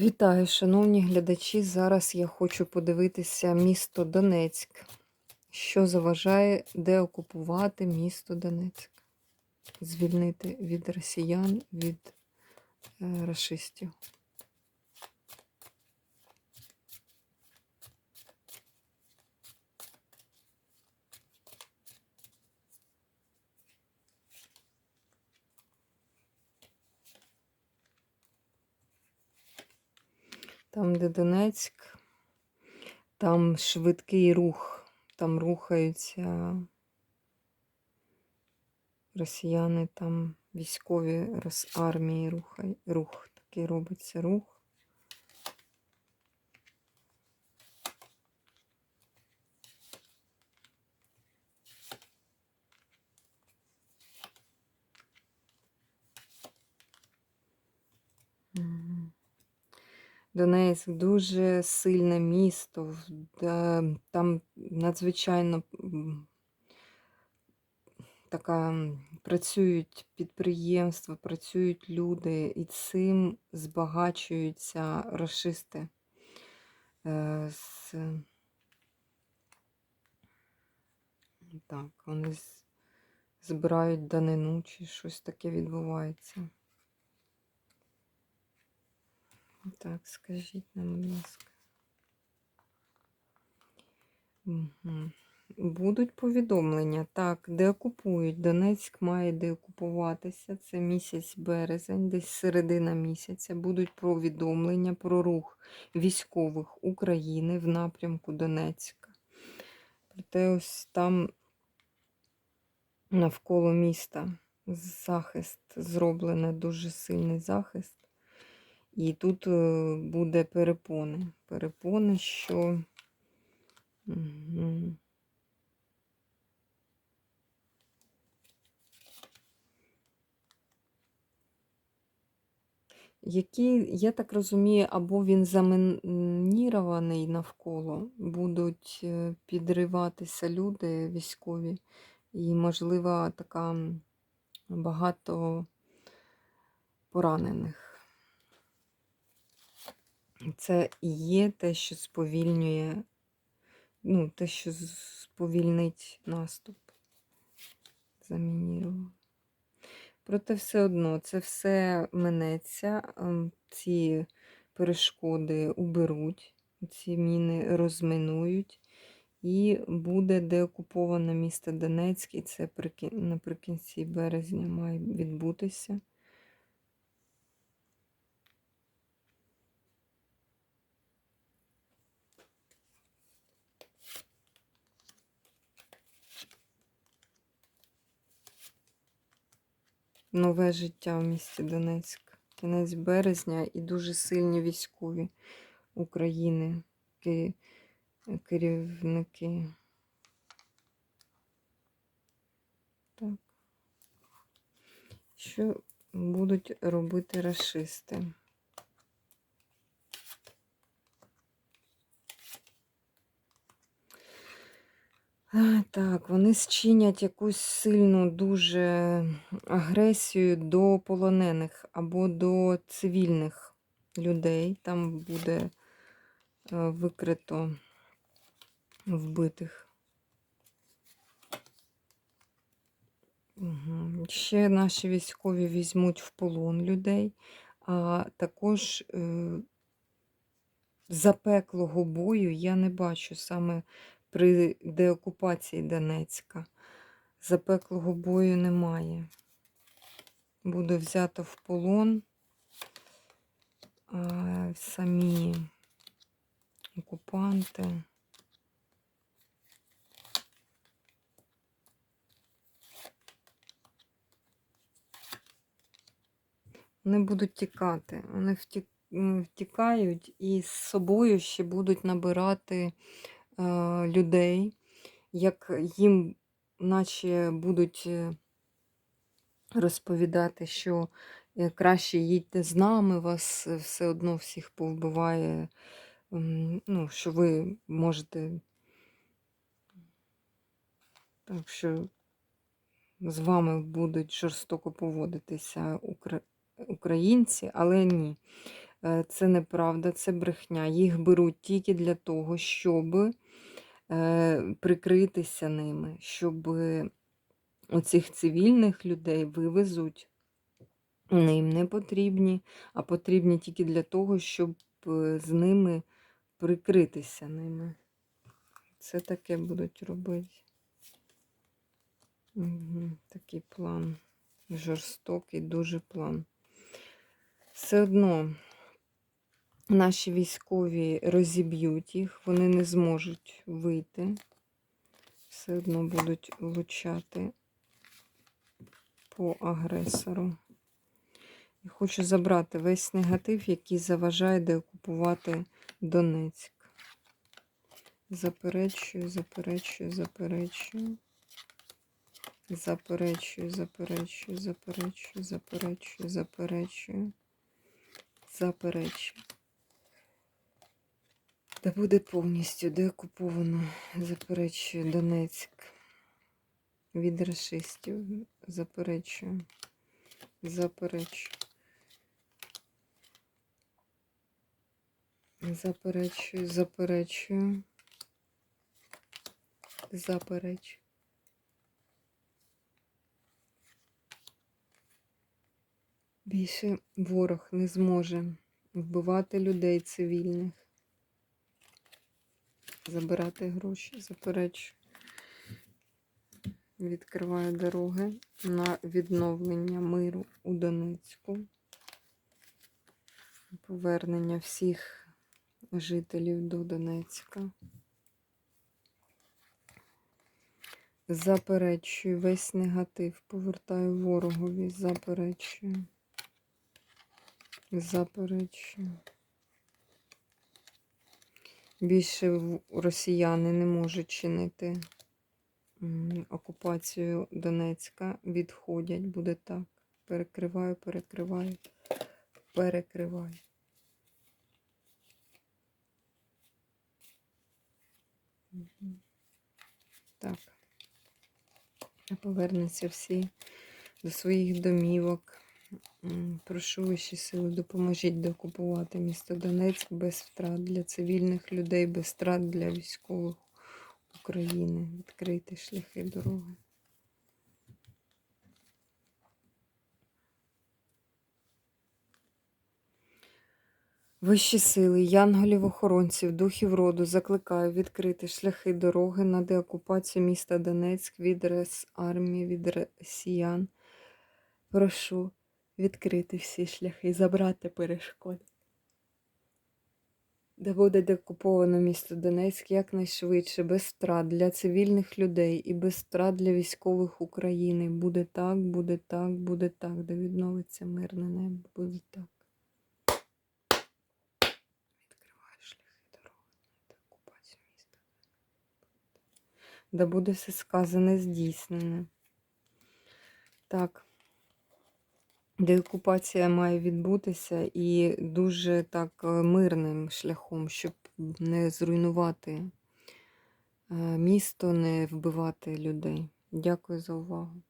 Вітаю, шановні глядачі. Зараз я хочу подивитися місто Донецьк. Що заважає деокупувати місто Донецьк? Звільнити від росіян, від е, расистів. Там, де Донецьк, там швидкий рух, там рухаються росіяни, там військові армії рухай, рух, такий робиться рух. Донецьк дуже сильне місто, де там надзвичайно така працюють підприємства, працюють люди, і цим збагачуються расисти. Е, з- Так, вони збирають данину чи щось таке відбувається. Так, скажіть нам, будь ласка. Мгм. Будуть повідомлення. Так, деокупують. Донецьк має деокупуватися. Це місяць березень, десь середина місяця. Будуть повідомлення про рух військових України в напрямку Донецька. Проте ось там навколо міста захист зроблений, дуже сильний захист. І тут е, буде перепони. Перепони, що. Мгм. Який, я так розумію, або він замінірований навколо, будуть е, підриватися люди військові, і, можливо, така багато поранених. Це і є те, що сповільнює, ну, те, що сповільнить наступ. Замінірував. Проте все одно це все минеться, ем, ці перешкоди уберуть, ці міни розминують, і буде деокуповане місто Донецьк, і це наприкінці березня має відбутися. Нове життя в місті Донецьк. Кінець березня і дуже сильні військові України, ки- керівники. Так. Що будуть робити расисти? Так, вони зчинять якусь сильну дуже агресію до полонених або до цивільних людей. Там буде е, викрито вбитих. Угу. Ще наші військові візьмуть в полон людей, а також е, запеклого бою я не бачу саме при деокупації Донецька. Запеклого бою немає. Буде взято в полон а, самі окупанти. Вони будуть тікати. Вони втікають і з собою ще будуть набирати людей, як їм, наче будуть е, розповідати, що е, краще їдьте з нами, вас е, все одно всіх повбиває, ну, що ви можете. Так що з вами будуть жорстоко поводитися укра- українці, але ні. Е, Це неправда, це брехня. Їх беруть тільки для того, щоб е, прикритися ними, щоб оцих цивільних людей вивезуть. Вони їм не потрібні, а потрібні тільки для того, щоб е, з ними прикритися ними. Це таке будуть робити. Угу, такий план. Жорстокий дуже план. Все одно наші військові розіб'ють їх, вони не зможуть вийти. Все одно будуть влучати по агресору. І хочу забрати весь негатив, який заважає деокупувати Донецьк. Заперечую, заперечую, заперечую. Заперечую, заперечую, заперечую, заперечую, заперечую, заперечую. Та буде повністю деокуповано, заперечую Донецьк. Від расистів заперечую, заперечую. Заперечую, заперечую. Заперечую. Більше ворог не зможе вбивати людей цивільних, забирати гроші, заперечую. Відкриваю дороги на відновлення миру у Донецьку, повернення всіх жителів до Донецька. Заперечую весь негатив, повертаю ворогові, заперечую. Заперечую. Більше росіяни не можуть чинити окупацію Донецька. Відходять, буде так. Перекриваю, перекриваю, перекриваю. Так. Повернуться всі до своїх домівок. Прошу вищі сили, допоможіть докупувати місто Донецьк без втрат для цивільних людей, без втрат для військових України. Відкрийте шляхи дороги. Вищі сили, янголів, охоронців, духів роду закликаю відкрити шляхи дороги на деокупацію міста Донецьк від армії, від росіян. Прошу відкрити всі шляхи, забрати перешкоди. Де буде деокуповано місто Донецьк якнайшвидше, без втрат для цивільних людей і без втрат для військових України. Буде так, буде так, буде так, де відновиться мирне небо, буде так. Да буде все сказане, здійснене. Так. Деокупація має відбутися і дуже так е, мирним шляхом, щоб не зруйнувати е, місто, не вбивати людей. Дякую за увагу.